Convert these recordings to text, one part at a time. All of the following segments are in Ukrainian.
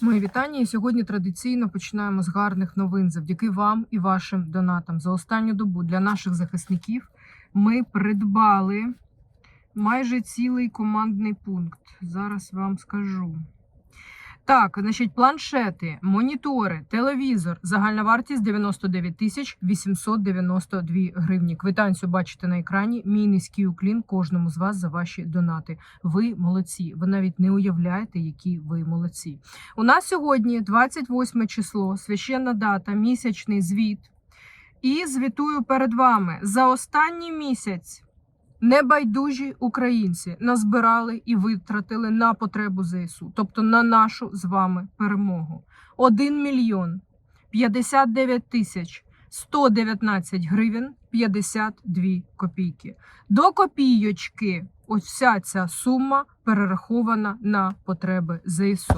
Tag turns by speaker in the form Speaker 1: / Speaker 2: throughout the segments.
Speaker 1: Мої вітання. І сьогодні традиційно починаємо з гарних новин. Завдяки вам і вашим донатам. За останню добу для наших захисників ми придбали майже цілий командний пункт. Зараз вам скажу. Так, значить, планшети, монітори, телевізор. Загальна вартість 99 тисяч 892 гривні. Квитанцію бачите на екрані. Мій низький уклін кожному з вас за ваші донати. Ви молодці. Ви навіть не уявляєте, які ви молодці. У нас сьогодні 28 число, священна дата, місячний звіт. І звітую перед вами за останній місяць. Небайдужі українці назбирали і витратили на потребу ЗСУ, тобто на нашу з вами перемогу. 1 мільйон 59 тисяч 119 гривень 52 копійки. До копійочки ось вся ця сума перерахована на потреби ЗСУ.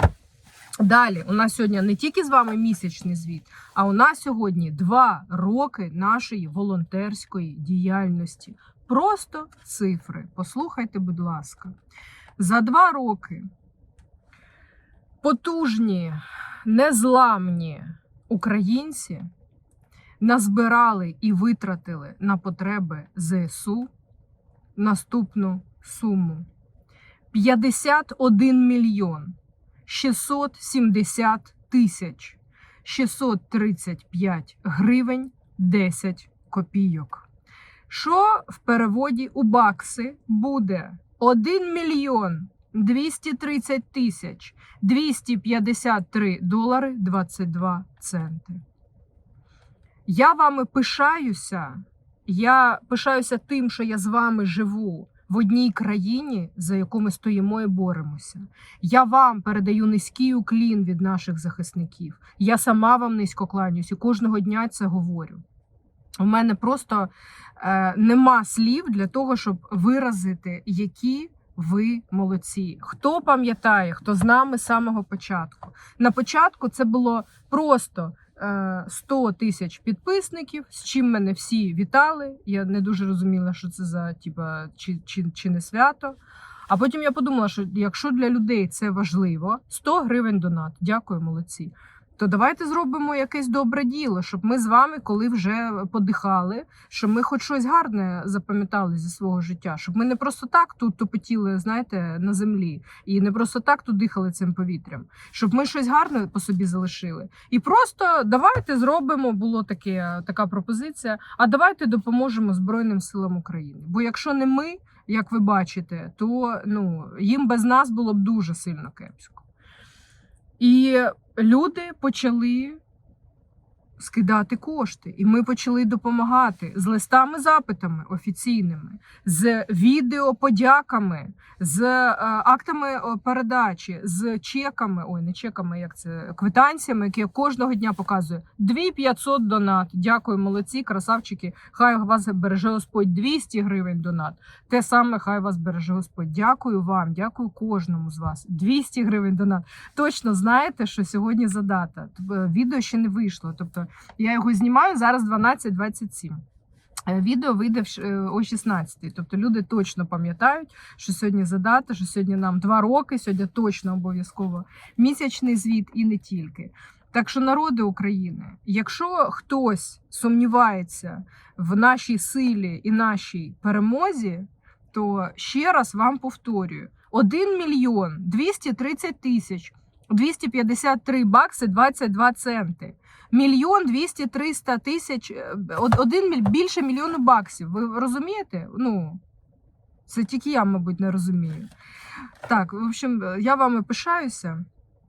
Speaker 1: Далі, у нас сьогодні не тільки з вами місячний звіт, а у нас сьогодні два роки нашої волонтерської діяльності. Просто цифри. Послухайте, будь ласка. За два роки потужні, незламні українці назбирали і витратили на потреби ЗСУ наступну суму: 51 мільйон 670 тисяч 635 гривень 10 копійок. Що в переводі у бакси буде 1 мільйон 230 тисяч 253 долари 22 центи. Я вами пишаюся. Я пишаюся тим, що я з вами живу в одній країні, за яку ми стоїмо і боремося. Я вам передаю низький уклін від наших захисників. Я сама вам низько кланяюсь і кожного дня це говорю. У мене просто е, нема слів для того, щоб виразити, які ви молодці. Хто пам'ятає, хто з нами з самого початку. На початку це було просто е, 100 тисяч підписників, з чим мене всі вітали. Я не дуже розуміла, що це за типа, чи, чи, чи не свято. А потім я подумала, що якщо для людей це важливо, 100 гривень донат. Дякую, молодці то давайте зробимо якесь добре діло, щоб ми з вами, коли вже подихали, щоб ми хоч щось гарне запам'ятали зі свого життя, щоб ми не просто так тут тупотіли, знаєте, на землі, і не просто так тут дихали цим повітрям, щоб ми щось гарне по собі залишили. І просто давайте зробимо, було таке, така пропозиція. А давайте допоможемо Збройним силам України. Бо якщо не ми, як ви бачите, то ну їм без нас було б дуже сильно кепсько. І люди почали скидати кошти, і ми почали допомагати з листами-запитами офіційними, з відеоподяками, з е, актами е, передачі, з чеками. Ой, не чеками, як це квитанціями, які я кожного дня показую. 2500 донат. Дякую, молодці, красавчики. Хай вас береже Господь 200 гривень донат. Те саме, хай вас береже Господь. Дякую вам, дякую кожному з вас. 200 гривень донат. Точно знаєте, що сьогодні за дата. Відео ще не вийшло. Тобто я його знімаю зараз 12.27. Е, Відео вийде е, о 16 Тобто люди точно пам'ятають, що сьогодні за дата, що сьогодні нам два роки, сьогодні точно обов'язково місячний звіт і не тільки. Так що, народи України, якщо хтось сумнівається в нашій силі і нашій перемозі, то ще раз вам повторюю: 1 мільйон 230 тисяч 253 бакси 22 центи. Мільйон 200 300 тисяч, е, один більше мільйону баксів. Ви розумієте? Ну, це тільки я, мабуть, не розумію. Так, в общем, я вами пишаюся.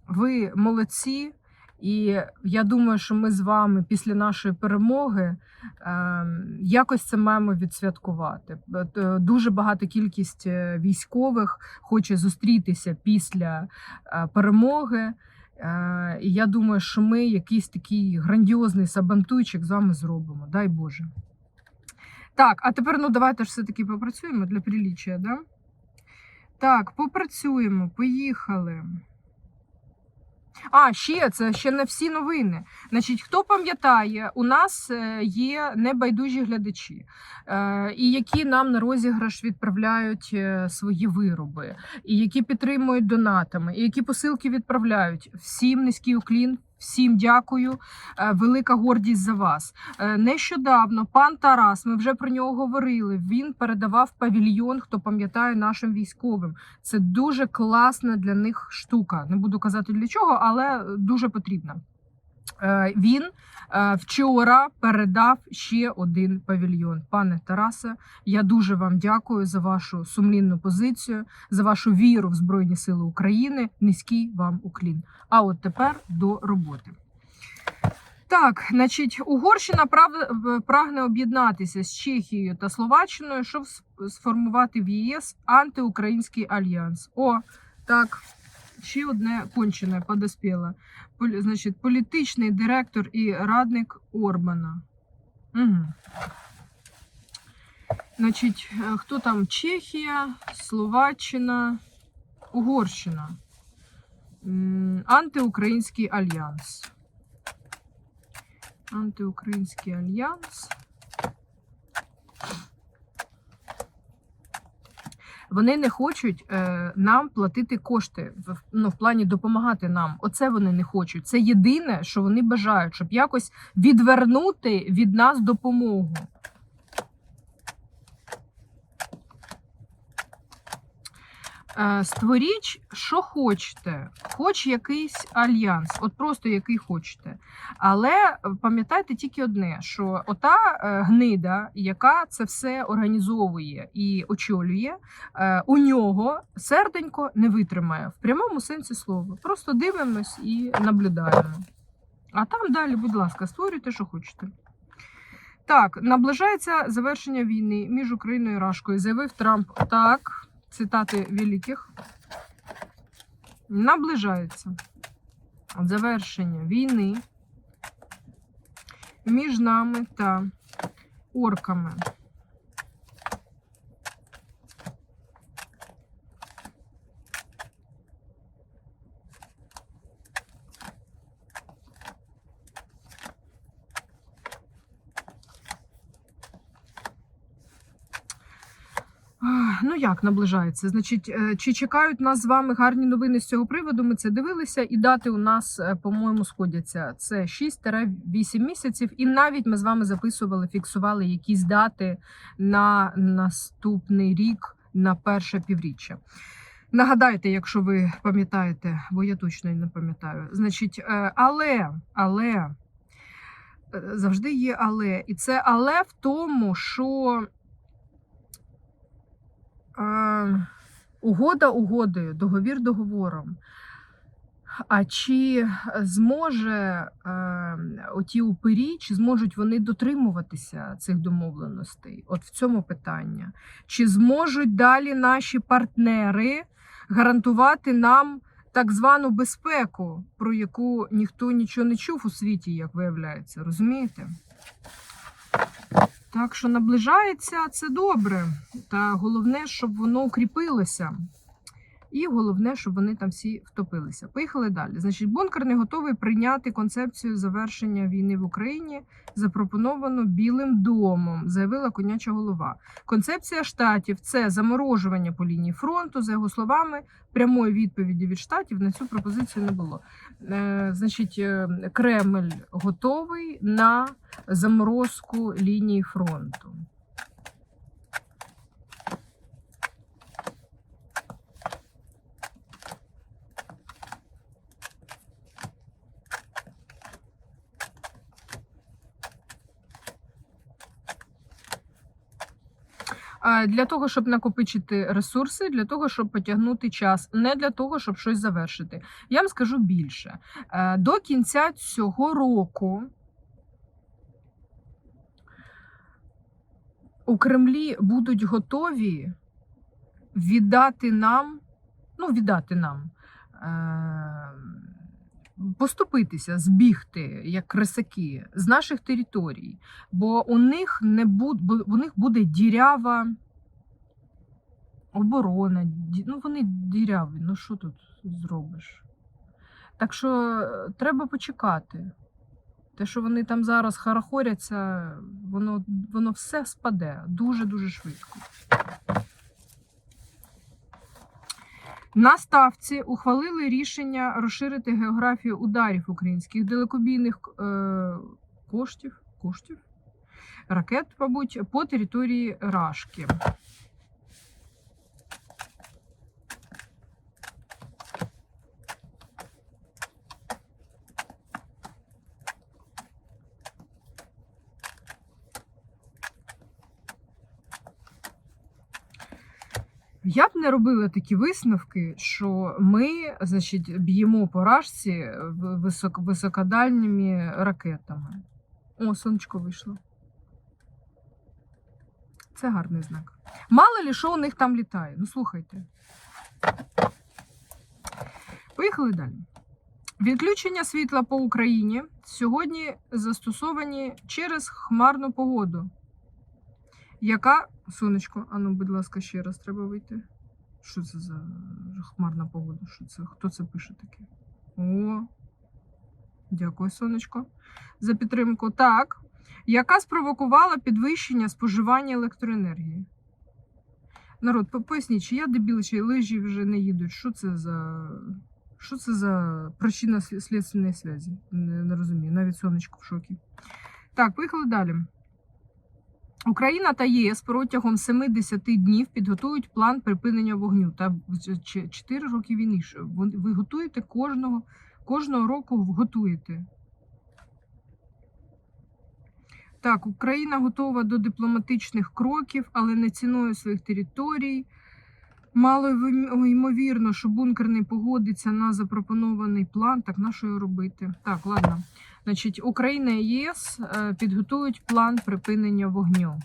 Speaker 1: Ви молодці. І я думаю, що ми з вами після нашої перемоги ем, якось це маємо відсвяткувати. Е, Дуже багата кількість е, військових хоче зустрітися після е, перемоги. І я думаю, що ми якийсь такий грандіозний сабантуйчик з вами зробимо. Дай Боже. Так, а тепер ну давайте ж все-таки попрацюємо для приліччя, да? Так, попрацюємо, поїхали. А, ще це ще не всі новини. Значить, хто пам'ятає, у нас е, є небайдужі глядачі, е, і які нам на розіграш відправляють е, свої вироби, і які підтримують донатами, і які посилки відправляють. Всім низький уклін. Всім дякую, Е, велика гордість за вас. Е, Нещодавно пан Тарас, ми вже про нього говорили. Він передавав павільйон, хто пам'ятає нашим військовим. Це дуже класна для них штука. Не буду казати для чого, але дуже потрібна. Е, Він е, вчора передав ще один павільйон. Пане Тарасе, я дуже вам дякую за вашу сумлінну позицію, за вашу віру в Збройні Сили України. Низький вам уклін. А от тепер до роботи. Так, значить, Угорщина прав- прагне об'єднатися з Чехією та Словаччиною, щоб сформувати в ЄС антиукраїнський альянс. О, так, ще одне кончене подоспіло. Значить, політичний директор і радник Орбана. Угу. Значить, е, хто там? Чехія, Словаччина, Угорщина. Антиукраїнський альянс. Антиукраїнський альянс. Вони не хочуть е, нам платити кошти в, ну, в плані допомагати нам. Оце вони не хочуть. Це єдине, що вони бажають, щоб якось відвернути від нас допомогу. Створіть, що хочете, хоч якийсь альянс, от просто який хочете. Але е, пам'ятайте тільки одне: що ота е, гнида, яка це все організовує і очолює, е, у нього серденько не витримає в прямому сенсі слова. Просто дивимось і наблюдаємо. А там далі, будь ласка, створюйте, що хочете. Так, наближається завершення війни між Україною і Рашкою, заявив Трамп. Так, цитати великих. Наближається завершення війни між нами та орками. Ну як наближається? Значить, е, чи чекають нас з вами гарні новини з цього приводу? Ми це дивилися, і дати у нас, е, по-моєму, сходяться. Це 6-8 місяців, і навіть ми з вами записували, фіксували якісь дати на наступний рік, на перше півріччя. Нагадайте, якщо ви пам'ятаєте, бо я точно не пам'ятаю. Значить, е, але, але завжди є але. І це але в тому, що. Угода угодою, договір договором. А чи зможе е, оті упирі, чи зможуть вони дотримуватися цих домовленостей? От в цьому питання. Чи зможуть далі наші партнери гарантувати нам так звану безпеку, про яку ніхто нічого не чув у світі, як виявляється, розумієте? Так що наближається це добре. Та головне, щоб воно укріпилося. І головне, щоб вони там всі втопилися. Поїхали далі. Значить, бункер не готовий прийняти концепцію завершення війни в Україні, запропоновану Білим домом, заявила коняча голова. Концепція штатів це заморожування по лінії фронту. За його словами, прямої відповіді від штатів на цю пропозицію не було. Е, значить, е, Кремль готовий на заморозку лінії фронту. А, Для того, щоб накопичити ресурси, для того, щоб потягнути час, не для того, щоб щось завершити. Я вам скажу більше. Е, До кінця цього року у Кремлі будуть готові віддати нам, ну, віддати нам. Поступитися, збігти як крисаки з наших територій, бо у них не буде, у них буде дірява оборона. Ну вони діряві. Ну що тут зробиш? Так що е, треба почекати. Те, що вони там зараз харахоряться, воно, воно все спаде дуже-дуже швидко. На ставці ухвалили рішення розширити географію ударів українських далекобійних е, коштів, коштів, ракет, мабуть, по території Рашки. Я б не робила такі висновки, що ми, значить, б'ємо по рашці висок, високодальніми ракетами. О, сонечко вийшло. Це гарний знак. Мало ли, що у них там літає. Ну, слухайте. Поїхали далі. Відключення світла по Україні сьогодні застосовані через хмарну погоду. Яка сонечко? Ану, будь ласка, ще раз треба вийти. Що це за хмарна погода? Що це? Хто це пише таке? О, дякую, сонечко, за підтримку. Так. Яка спровокувала підвищення споживання електроенергії? Народ, поясніть, чи я дебіл, лижі вже не їдуть. Що це за. Що це за причина слідственної зв'язі? Не, не розумію. Навіть сонечко в шокі. Так, поїхали далі. Україна та єС протягом 70 днів підготують план припинення вогню. Та 4 роки війни. Ви готуєте кожного, кожного року готуєте. Так, Україна готова до дипломатичних кроків, але не ціною своїх територій. Мало ймовірно, що бункер не погодиться на запропонований план. Так, на що його робити? Так, ладно. Значить, Україна і ЄС е, підготують план припинення вогню.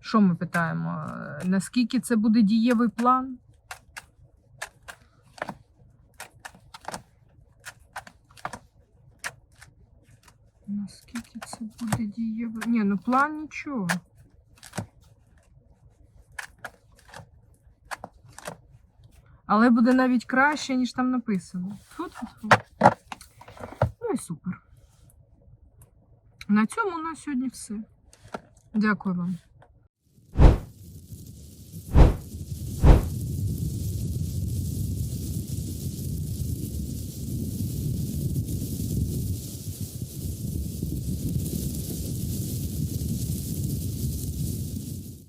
Speaker 1: Що ми питаємо? Е, Наскільки це буде дієвий план? Наскільки це буде дієвий? Ні, ну план нічого. Але буде навіть краще, ніж там написано. Тьфу-тьфу-тьфу. Ну і супер. На цьому у нас сьогодні все. Дякую вам.